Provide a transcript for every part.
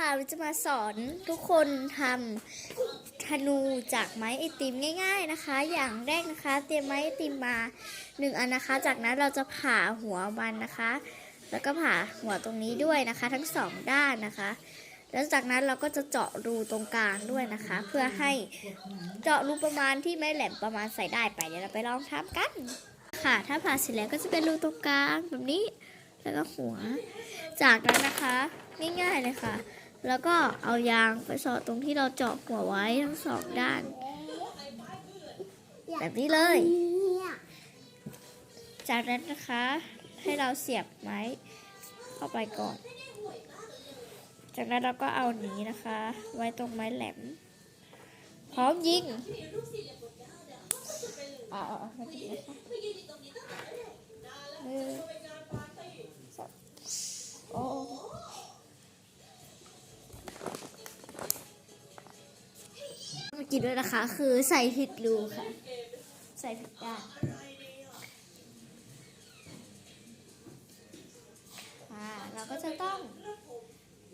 ค่ะเราจะมาสอนทุกคนทำธนูจากไม้ไอติมง่าย ๆนะคะ อย่างแรกนะคะ เตรียมไม้ไอติมมาหนึ่งอันนะคะ จากนั้นเราจะผ่าหัวมันนะคะ แล้วก็ผ่าหัวตรงนี้ด้วยนะคะ ทั้งสองด้านนะคะ แล้วจากนั้นเราก็จะเจาะรูตรงกลางด้วยนะคะ เพื่อให้เจาะรูประมาณที่ไม้แหลมประมาณใส่ได้ไปเดี๋ยวเราไปลองทำกันค่ะ ถ้าผ่าเสร็จแล้วก็จะเป็นรูตรงกลางแบบนี้ แล้วก็หัว จากนั้นนะคะ ง่ายๆเลยค่ะ แล้วก็เอายางไปสอดตรงที่เราเจาะหัวไว้ทั้งสองด้าน แบบนี้เลย จากนั้นนะคะ ให้เราเสียบไม้เข้าไปก่อน จากนั้นเราก็เอาหนีนะคะ ไว้ตรงไม้แหลม พร้อมยิงเอ๋อาเอามายิงนะคะ กี้ด้วยนะคะ คือใส่ผิดรูค่ะ ใส่ผิดด้านค่ะเราก็จะต้อง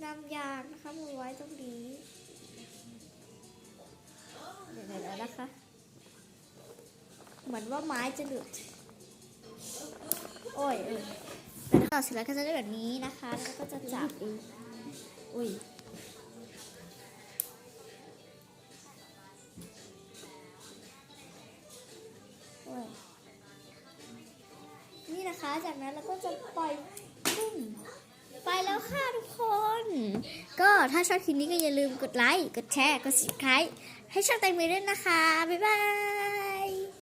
นำยางนะคะมาไว้ตรงนี้เดี๋ยวๆแล้วนะคะ เหมือนว่าไม้จะหลุด โอ้ยเออแล้วต่อเสร็จแล้วก็จะได้แบบนี้นะคะ แล้วก็จะจับอุ้ย จากนั้นเราก็จะปล่อยปุ้มไปแล้วค่ะทุกคน ก็ถ้าชอบคลิปนี้ก็อย่าลืมกดไลค์ กดแชร์ กด subscribe ให้ช่องแตงเมด้วยนะคะ บ๊ายบาย